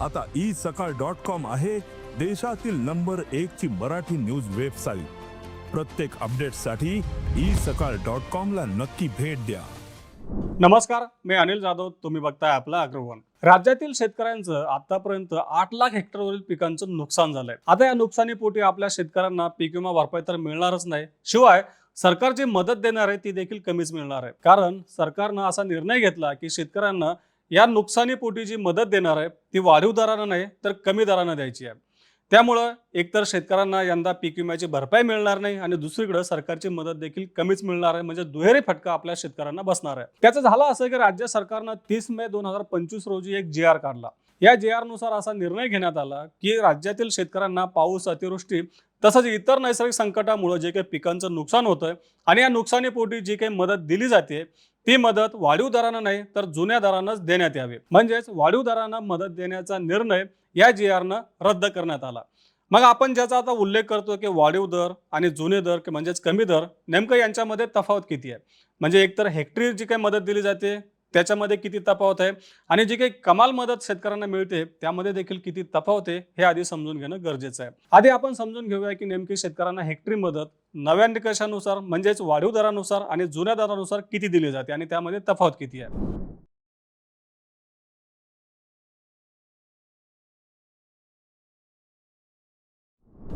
आता ई सकाळ dot com आहे देशातील नंबर एक ची मराठी न्यूज वेबसाईट. प्रत्येक अपडेटसाठी ई सकाळ डॉट कॉम ला नक्की भेट द्या. नमस्कार मी अनिल जाधव. तुम्ही बघताय आपला अग्रवन राज्यातील शेतकऱ्यांचं आतापर्यंत आठ लाख हेक्टरवरील पिकांचं नुकसान झालंय. आता या नुकसानीपोटी आपल्या शेतकऱ्यांना पीक विमा भरपाई तर मिळणारच नाही. शिवाय सरकार जी मदत देणार आहे ती देखील कमीच मिळणार आहे. कारण सरकारनं असा निर्णय घेतला की शेतकऱ्यांना या नुकसानीपोटी जी मदत देणार आहे ती वाढीव दरानं नाही तर कमी दरानं द्यायची आहे. त्यामुळं एकतर शेतकऱ्यांना यंदा पीक विम्याची भरपाई मिळणार नाही आणि दुसरीकडे सरकारची मदत देखील कमीच मिळणार आहे म्हणजे दुहेरी फटका आपल्या शेतकऱ्यांना बसणार आहे. त्याचं झालं असं की राज्य सरकारनं तीस मे दोन हजार पंचवीस रोजी एक जी आर काढला. या जी आरनुसार असा निर्णय घेण्यात आला की राज्यातील शेतकऱ्यांना पाऊस अतिवृष्टी तसंच इतर नैसर्गिक संकटामुळं जे काही पिकांचं नुकसान होतंय आणि या नुकसानीपोटी जी काही मदत दिली जाते ती मदत वाढीव दरानं नाही तर जुन्या दरानंच देण्यात यावी. म्हणजेच वाढीव दरानं मदत देण्याचा निर्णय या जी आरनं रद्द करण्यात आला. मग आपण ज्याचा आता उल्लेख करतो की वाढीव दर आणि जुने दर म्हणजेच कमी दर नेमकं यांच्यामध्ये तफावत किती आहे? म्हणजे एकतर हेक्टरी जी काही मदत दिली जाते त्याच्यामध्ये किती तफावत आहे? आणि जी काही कमाल मदत शेतकऱ्यांना मिळते त्यामध्ये देखील किती तफावत आहे हे आधी समजून घेणं गरजेचं आहे. आधी आपण समजून घेऊया की नेमकी शेतकऱ्यांना हेक्टरी मदत नव्या निकषानुसार म्हणजेच वाढीव दरानुसार आणि जुन्या दरानुसार किती दिली जाते आणि त्यामध्ये तफावत किती आहे?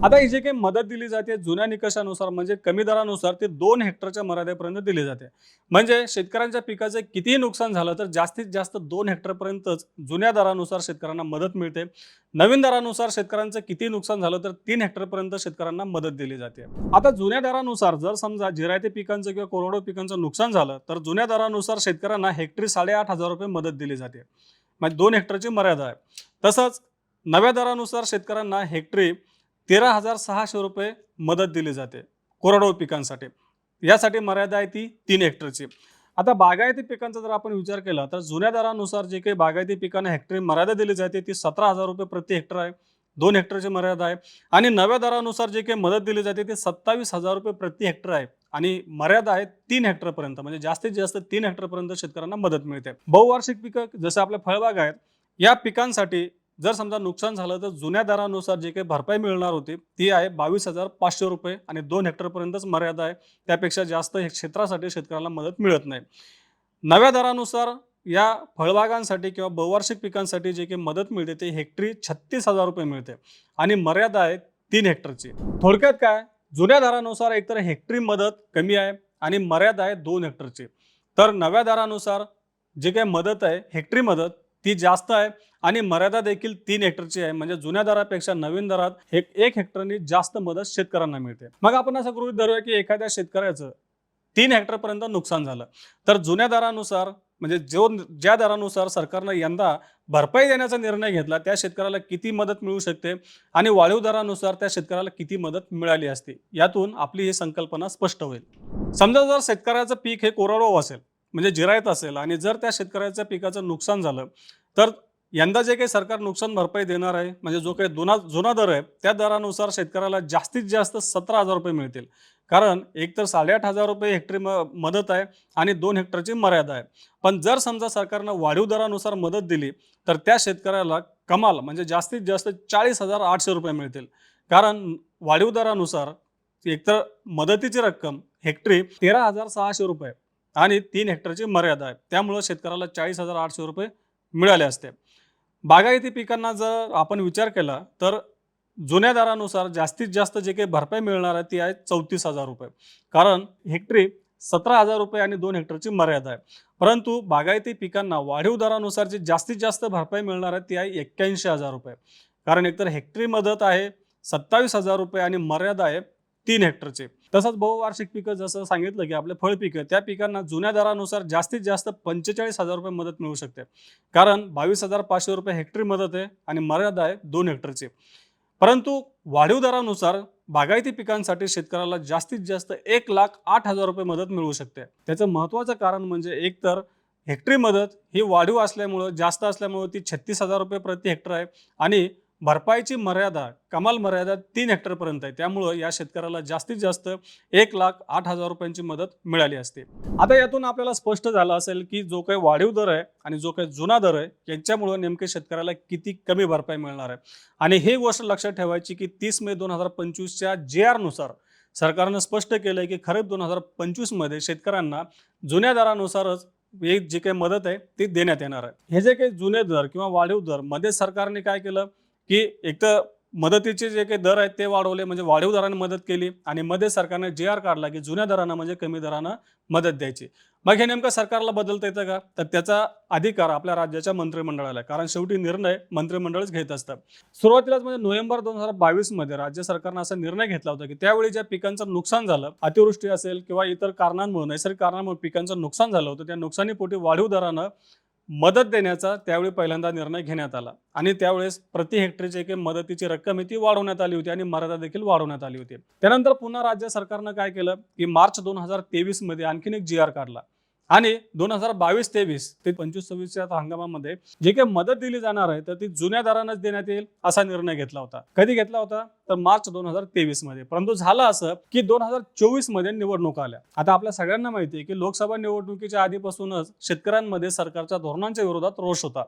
आता ही जी काही मदत दिली जाते जुन्या निकषानुसार म्हणजे कमी दरानुसार ते दोन हेक्टरच्या मर्यादेपर्यंत दिली जाते. म्हणजे शेतकऱ्यांच्या पिकाचे कितीही नुकसान झालं तर जास्तीत जास्त दोन हेक्टरपर्यंतच जुन्या दरानुसार शेतकऱ्यांना मदत मिळते. नवीन दरानुसार शेतकऱ्यांचं किती नुकसान झालं तर तीन हेक्टरपर्यंत शेतकऱ्यांना मदत दिली जाते. आता जुन्या दरानुसार जर समजा जिरायती पिकांचं किंवा कोरडो पिकांचं नुकसान झालं तर जुन्या दरानुसार शेतकऱ्यांना हेक्टरी साडेआठ हजार रुपये मदत दिली जाते. म्हणजे दोन हेक्टरची मर्यादा आहे. तसंच नव्या दरानुसार शेतकऱ्यांना हेक्टरी तेरा हजार सहाशे रुपये मदत दिली जाते कोरडवाहू पिकांसाठी. यासाठी मर्यादा आहे ती तीन हेक्टरची आता बागायती पिकांचा जर आपण विचार केला तर जुन्या दरानुसार जे काही बागायती पिकांना हेक्टरी मर्यादा दिली जाते ती सतरा हजार रुपये प्रति हेक्टर आहे. दोन हेक्टरची मर्यादा आहे. आणि नव्या दरानुसार जे काही मदत दिली जाते ती सत्तावीस हजार रुपये प्रति हेक्टर आहे. आणि मर्यादा आहे तीन हेक्टरपर्यंत म्हणजे जास्तीत जास्त तीन हेक्टरपर्यंत शेतकऱ्यांना मदत मिळते. बहुवार्षिक पिकं जसं आपल्या फळबाग आहेत या पिकांसाठी जर समजा नुकसान झालं तर जुन्या दरानुसार जे काही भरपाई मिळणार होती ती आहे बावीस हजार पाचशे रुपये आणि दोन हेक्टरपर्यंतच मर्यादा आहे. त्यापेक्षा जास्त हे क्षेत्रासाठी शेतकऱ्याला मदत मिळत नाही. नव्या दरानुसार या फळबागांसाठी किंवा बहुवार्षिक पिकांसाठी जे काही मदत मिळते ते हेक्टरी छत्तीस हजार रुपये मिळते आणि मर्यादा आहे तीन हेक्टरची. थोडक्यात काय? जुन्या दरानुसार एकतर हेक्टरी मदत कमी आहे आणि मर्यादा आहे दोन हेक्टरची. तर नव्या दरानुसार जे काही मदत आहे हेक्टरी मदत ती जास्त आहे आणि मर्यादा देखील तीन हेक्टरची आहे. म्हणजे जुन्या दरापेक्षा नवीन दरात एक एक हेक्टरनी जास्त मदत शेतकऱ्यांना मिळते. मग आपण असं गृहित धरूया की एखाद्या शेतकऱ्याचं तीन हेक्टरपर्यंत नुकसान झालं. तर जुन्या दरानुसार म्हणजे जो ज्या दरानुसार सरकारनं यंदा भरपाई देण्याचा निर्णय घेतला त्या शेतकऱ्याला किती मदत मिळू शकते आणि वाढीव दरानुसार त्या शेतकऱ्याला किती मदत मिळाली असते यातून आपली ही संकल्पना स्पष्ट होईल. समजा जर शेतकऱ्याचं पीक हे कोरडवाहू असेल म्हणजे जिरायत असेल आणि जर त्या शेतकऱ्याच्या पिकाचं नुकसान झालं तर यंदा जे काही सरकार नुकसान भरपाई देणार आहे म्हणजे जो काही जुना जुना दर आहे त्या दरानुसार शेतकऱ्याला जास्तीत जास्त सतरा हजार रुपये मिळतील. कारण एक तर साडेआठ हजार रुपये हेक्टरी म मदत आहे आणि दोन हेक्टरची मर्यादा आहे. पण जर समजा सरकारनं वाढीव दरानुसार मदत दिली तर त्या शेतकऱ्याला कमाल म्हणजे जास्तीत जास्त चाळीस हजार आठशे रुपये मिळतील. कारण वाढीव दरानुसार एकतर मदतीची रक्कम हेक्टरी तेरा हजार सहाशे रुपये आणि तीन हेक्टरची मर्यादा आहे. त्यामुळं शेतकऱ्याला चाळीस हजार आठशे रुपये मिळाले असते. बागायती पिकांना जर आपण विचार केला तर जुन्या दरानुसार जास्तीत जास्त जे काही भरपाई मिळणार आहे ती आहे चौतीस हजार रुपये. कारण हेक्टरी सतरा हजार रुपये आणि दोन हेक्टरची मर्यादा आहे. परंतु बागायती पिकांना वाढीव दरानुसार जी जास्तीत जास्त भरपाई मिळणार आहे ती आहे एक्क्याऐंशी हजार रुपये. कारण एकतर हेक्टरी मदत आहे सत्तावीस हजार रुपये आणि मर्यादा आहे तीन हेक्टरचे. तसंच बहुवार्षिक पिकं जसं सांगितलं की आपले फळ पिकं त्या पिकांना जुन्या दरानुसार जास्तीत जास्त पंचेचाळीस हजार रुपये मदत मिळू शकते. कारण बावीस हजार पाचशे रुपये हेक्टरी मदत आहे आणि मर्यादा आहे दोन हेक्टरची. परंतु वाढीव दरानुसार बागायती पिकांसाठी शेतकऱ्याला जास्तीत जास्त एक लाख आठ हजार रुपये मदत मिळू शकते. त्याचं महत्त्वाचं कारण म्हणजे एक तर हेक्टरी मदत ही वाढीव असल्यामुळं जास्त असल्यामुळं ती छत्तीस हजार रुपये प्रति हेक्टर आहे आणि भरपाईची मर्यादा कमाल मर्यादा तीन हेक्टरपर्यंत आहे. त्यामुळं या शेतकऱ्याला जास्तीत जास्त एक लाख आठ हजार रुपयांची मदत मिळाली असते. आता यातून आपल्याला स्पष्ट झालं असेल की जो काही वाढीव दर आहे आणि जो काही जुना दर आहे यांच्यामुळं नेमके शेतकऱ्याला किती कमी भरपाई मिळणार आहे. आणि ही गोष्ट लक्षात ठेवायची की तीस मे दोन हजार पंचवीसच्या जे आरनुसार सरकारनं स्पष्ट केलंय की खरीप दोन हजार पंचवीसमध्ये शेतकऱ्यांना जुन्या दरानुसारच एक जी काही मदत आहे ती देण्यात येणार आहे. हे जे काही जुने दर किंवा वाढीव दरमध्ये सरकारने काय केलं? की एक तर मदतीचे जे काही दर आहेत ते वाढवले म्हणजे वाढीव दराने मदत केली आणि मध्ये सरकारने जे आर काढला की जुन्या दरानं म्हणजे कमी दरानं मदत द्यायची. मग हे नेमकं सरकारला बदलता येतं का? तर त्याचा अधिकार आपल्या राज्याच्या मंत्रिमंडळाला आहे. कारण शेवटी निर्णय मंत्रिमंडळच घेत असतं. सुरुवातीलाच म्हणजे नोव्हेंबर दोन हजार बावीसमध्ये राज्य सरकारनं असा निर्णय घेतला होता की त्यावेळी ज्या पिकांचं नुकसान झालं अतिवृष्टी असेल किंवा इतर कारणांमुळे नैसर्गिक कारणांमुळे पिकांचं नुकसान झालं होतं त्या नुकसानीपोटी वाढीव दरानं मदत देण्याचा त्यावेळी पहिल्यांदा निर्णय घेण्यात आला. आणि त्यावेळेस प्रति हेक्टरी जे काही मदतीची रक्कम आहे ती वाढवण्यात आली होती आणि मर्यादा देखील वाढवण्यात आली होती. त्यानंतर पुन्हा राज्य सरकारनं काय केलं की मार्च दोन हजार तेवीसमध्ये आणखीन एक जी आर काढला. आणि दोन हजार बावीस तेवीस ते पंचवीस सव्वीसच्या हंगामामध्ये जे काही मदत दिली जाणार आहे तर ती जुन्या दरानंच देण्यात येईल असा निर्णय घेतला होता. कधी घेतला होता? तर मार्च दोन हजार तेवीसमध्ये परंतु झालं असं की दोन हजार चोवीसमध्ये निवडणुका आल्या. आता आपल्या सगळ्यांना माहिती आहे की लोकसभा निवडणुकीच्या आधीपासूनच शेतकऱ्यांमध्ये सरकारच्या धोरणांच्या विरोधात रोष होता.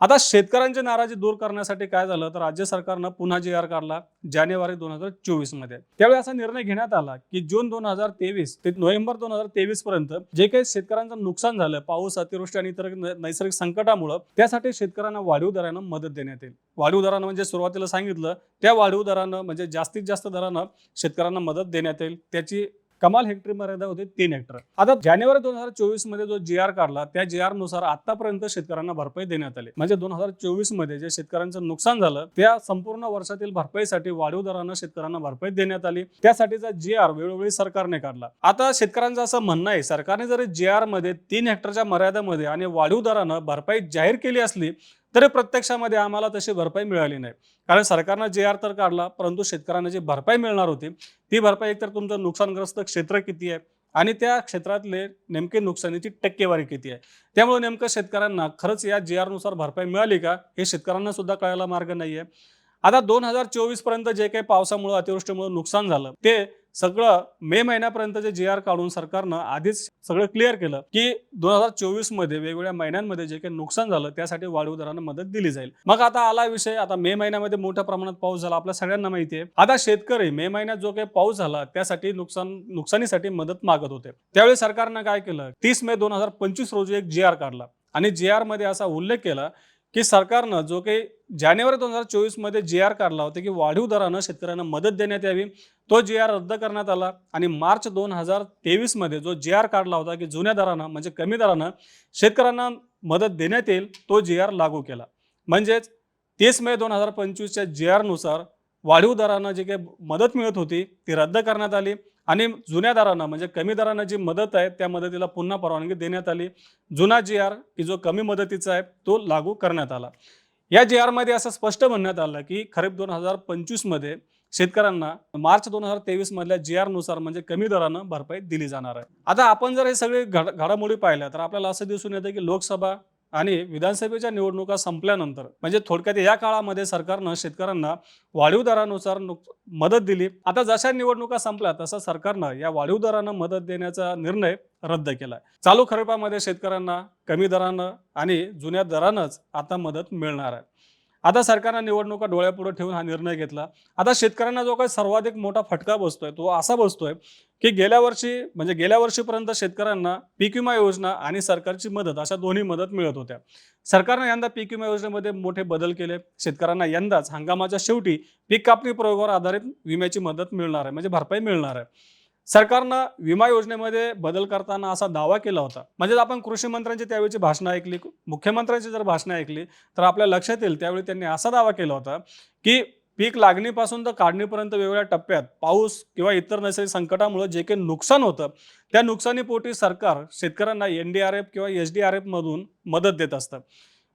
आता शेतकऱ्यांची नाराजी दूर करण्यासाठी काय झालं तर राज्य सरकारनं पुन्हा जी आर काढला जानेवारी दोन हजार चोवीसमध्ये. त्यावेळी असा निर्णय घेण्यात आला की जून दोन हजार तेवीस ते नोव्हेंबर दोन हजार तेवीस पर्यंत जे काही शेतकऱ्यांचं नुकसान झालं पाऊस अतिवृष्टी आणि इतर नैसर्गिक संकटामुळं त्यासाठी शेतकऱ्यांना वाढीव दरानं मदत देण्यात येईल. वाढीव दरानं म्हणजे सुरुवातीला सांगितलं त्या वाढीव दरानं म्हणजे जास्तीत जास्त दरानं शेतकऱ्यांना मदत देण्यात येईल. त्याची कमाल हेक्टरी मर्यादा होती तीन हेक्टर आता जानेवारी दोन हजार चोवीसमध्ये जो जी आर काढला त्या जी आरनुसार आतापर्यंत शेतकऱ्यांना भरपाई देण्यात आली. म्हणजे दोन हजार चोवीसमध्ये जे शेतकऱ्यांचं नुकसान झालं त्या संपूर्ण वर्षातील भरपाईसाठी वाढीव दरानं शेतकऱ्यांना भरपाई देण्यात आली. त्यासाठीचा जी आर वेळोवेळी सरकारने काढला. आता शेतकऱ्यांचं असं म्हणणं आहे सरकारने जरी जी आरमध्ये तीन हेक्टरच्या मर्यादेमध्ये आणि वाढीव दरानं भरपाई जाहीर केली असली तरी प्रत्यक्षामध्ये आम्हाला तशी भरपाई मिळाली नाही. कारण सरकारनं जे आर तर काढला परंतु शेतकऱ्यांना जी भरपाई मिळणार होती ती भरपाई एकतर तुमचं नुकसानग्रस्त क्षेत्र किती आहे आणि त्या क्षेत्रातले नेमके नुकसानीची टक्केवारी किती आहे. त्यामुळे नेमकं शेतकऱ्यांना खरंच या जी आरनुसार भरपाई मिळाली का हे शेतकऱ्यांना सुद्धा कळायला मार्ग नाही आहे आता दोन हजार चोवीसपर्यंत जे काही पावसामुळे अतिवृष्टीमुळे नुकसान झालं ते सगळं मे महिन्यापर्यंत जे जी आर काढून सरकारनं आधीच सगळं क्लिअर केलं की दोन हजार चोवीसमध्ये वेगवेगळ्या महिन्यांमध्ये जे काही नुकसान झालं त्यासाठी वाढीव दरानं मदत दिली जाईल. मग आता आला विषय आता मे महिन्यामध्ये मोठ्या प्रमाणात पाऊस झाला आपल्या सगळ्यांना माहिती आहे. आता शेतकरी मे महिन्यात जो काही पाऊस झाला त्यासाठी नुकसान नुकसानीसाठी मदत मागत होते. त्यावेळी सरकारनं काय केलं? तीस मे दोन हजार पंचवीस रोजी एक जी आर काढला. आणि जी आरमध्ये असा उल्लेख केला की सरकारनं जो काही जानेवारी दोन हजार चोवीसमध्ये जी आर काढला होता की वाढीव दरानं शेतकऱ्यांना मदत देण्यात यावी. तो जे आर रद्द करण्यात आला आणि मार्च दोन हजार तेवीसमध्ये जो जे आर काढला होता की जुन्या दरानं म्हणजे कमी दरानं शेतकऱ्यांना मदत देण्यात येईल तो जे आर लागू केला. म्हणजेच तीस मे दोन हजार पंचवीसच्या जी आरनुसार वाढीव दरानं जी काही मदत मिळत होती ती रद्द करण्यात आली आणि जुन्या दरानं म्हणजे कमी दरानं जी मदत आहे त्या मदतीला पुन्हा परवानगी देण्यात आली. जुना जी आर की जो कमी मदतीचा आहे तो लागू करण्यात आला. या जी आरमध्ये असं स्पष्ट म्हणण्यात आलं की खरीप दोन हजार पंचवीसमध्ये शेतकऱ्यांना मार्च दोन हजार तेवीस मधल्या जी आरनुसार म्हणजे कमी दरानं भरपाई दिली जाणार आहे. आता आपण जर हे सगळे घड घडामोडी पाहिल्या तर आपल्याला असं दिसून येतं की लोकसभा आणि विधानसभेच्या निवडणुका संपल्यानंतर म्हणजे थोडक्यात या काळामध्ये सरकारनं शेतकऱ्यांना वाढीव दरानुसार नुक- मदत दिली. आता जशा निवडणुका संपल्या तसं सरकारनं या वाढीव दरानं मदत देण्याचा निर्णय रद्द केला चालू खरीपामध्ये शेतकऱ्यांना कमी दरानं आणि जुन्या दरानंच आता मदत मिळणार आहे. आता सरकारनं निवडणुका डोळ्यापुढे ठेवून हा निर्णय घेतला. आता शेतकऱ्यांना जो काही सर्वाधिक मोठा फटका बसतोय तो असा बसतोय की गेल्या वर्षी म्हणजे गेल्या वर्षीपर्यंत शेतकऱ्यांना पीक विमा योजना आणि सरकारची मदत अशा दोन्ही मदत मिळत होत्या. सरकारनं यंदा पीक विमा योजनेमध्ये मोठे बदल केले. शेतकऱ्यांना यंदाच हंगामाच्या शेवटी पीक कापणी प्रयोगावर आधारित विम्याची मदत मिळणार आहे म्हणजे भरपाई मिळणार आहे. सरकारनं विमा योजनेमध्ये बदल करताना असा दावा केला होता. म्हणजे आपण कृषी मंत्र्यांची त्यावेळीची भाषणं ऐकली मुख्यमंत्र्यांची जर भाषणं ऐकली तर आपल्या लक्षात येईल त्यावेळी त्यांनी असा दावा केला होता की पीक लागणीपासून तर काढणीपर्यंत वेगवेगळ्या टप्प्यात पाऊस किंवा इतर नैसर्गिक संकटामुळे जे काही नुकसान होतं त्या नुकसानीपोटी सरकार शेतकऱ्यांना एन डी आर एफ किंवा एच डी आर एफमधून मदत देत असतं.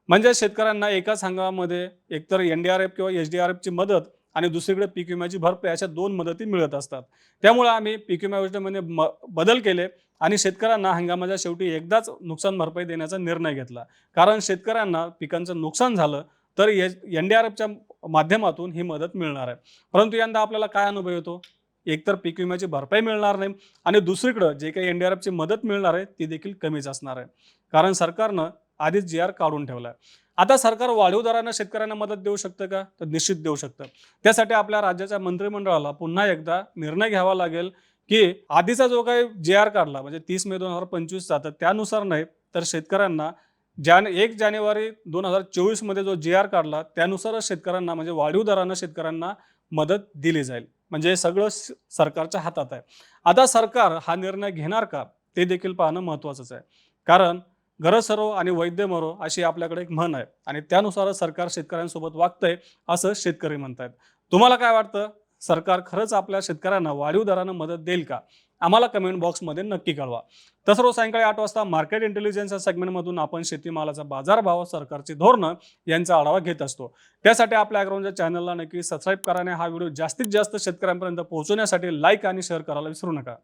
म्हणजे शेतकऱ्यांना एकाच हंगामामध्ये एकतर एन डी आर एफ किंवा एच डी आर एफची मदत आणि दुसरीकडे पीक विम्याची भरपाई अशा दोन मदती मिळत असतात. त्यामुळे आम्ही पीक विमा योजनेमध्ये म बदल केले आणि शेतकऱ्यांना हंगामाच्या शेवटी एकदाच नुकसान भरपाई देण्याचा निर्णय घेतला. कारण शेतकऱ्यांना पिकांचं नुकसान झालं तर एन डी आर एफच्या माध्यमातून ही मदत मिळणार आहे. परंतु यंदा आपल्याला काय अनुभव येतो? एकतर पीक विम्याची भरपाई मिळणार नाही आणि दुसरीकडं जे काही एन डी आर एफची मदत मिळणार आहे ती देखील कमीच असणार आहे. कारण सरकारनं आधीच जी आर काढून ठेवला आहे आता सरकार वाढीव दरानं शेतकऱ्यांना मदत देऊ शकतं का? तर निश्चित देऊ शकतं. त्यासाठी आपल्या राज्याच्या मंत्रिमंडळाला पुन्हा एकदा निर्णय घ्यावा लागेल की आधीचा जो काही जे आर काढला म्हणजे तीस मे दोन हजार पंचवीसचा तर त्यानुसार नाही तर शेतकऱ्यांना जान एक जानेवारी दोन हजार चोवीसमध्ये जो जे आर काढला त्यानुसारच शेतकऱ्यांना म्हणजे वाढीव दरानं शेतकऱ्यांना मदत दिली जाईल. म्हणजे हे सगळं सरकारच्या हातात आहे. आता सरकार हा निर्णय घेणार का ते देखील पाहणं महत्त्वाचंच आहे. कारण गरज सरो आणि वैद्य मरो अशी आपल्याकडे एक म्हण आहे. आणि त्यानुसारच सरकार शेतकऱ्यांसोबत वागतंय असं शेतकरी म्हणतायत. तुम्हाला काय वाटतं? सरकार खरंच आपल्या शेतकऱ्यांना वाढीव दरानं मदत देईल का? आम्हाला कमेंट बॉक्समध्ये नक्की कळवा. तसं रोज सायंकाळी आठ वाजता मार्केट इंटेलिजन्स या सेगमेंटमधून आपण शेतीमालाचा बाजारभाव सरकारची धोरणं यांचा आढावा घेत असतो. त्यासाठी आपल्या अग्राउंडच्या चॅनलला नक्की सबस्क्राईब करा आणि हा व्हिडिओ जास्तीत जास्त शेतकऱ्यांपर्यंत पोहोचवण्यासाठी लाईक आणि शेअर करायला विसरू नका.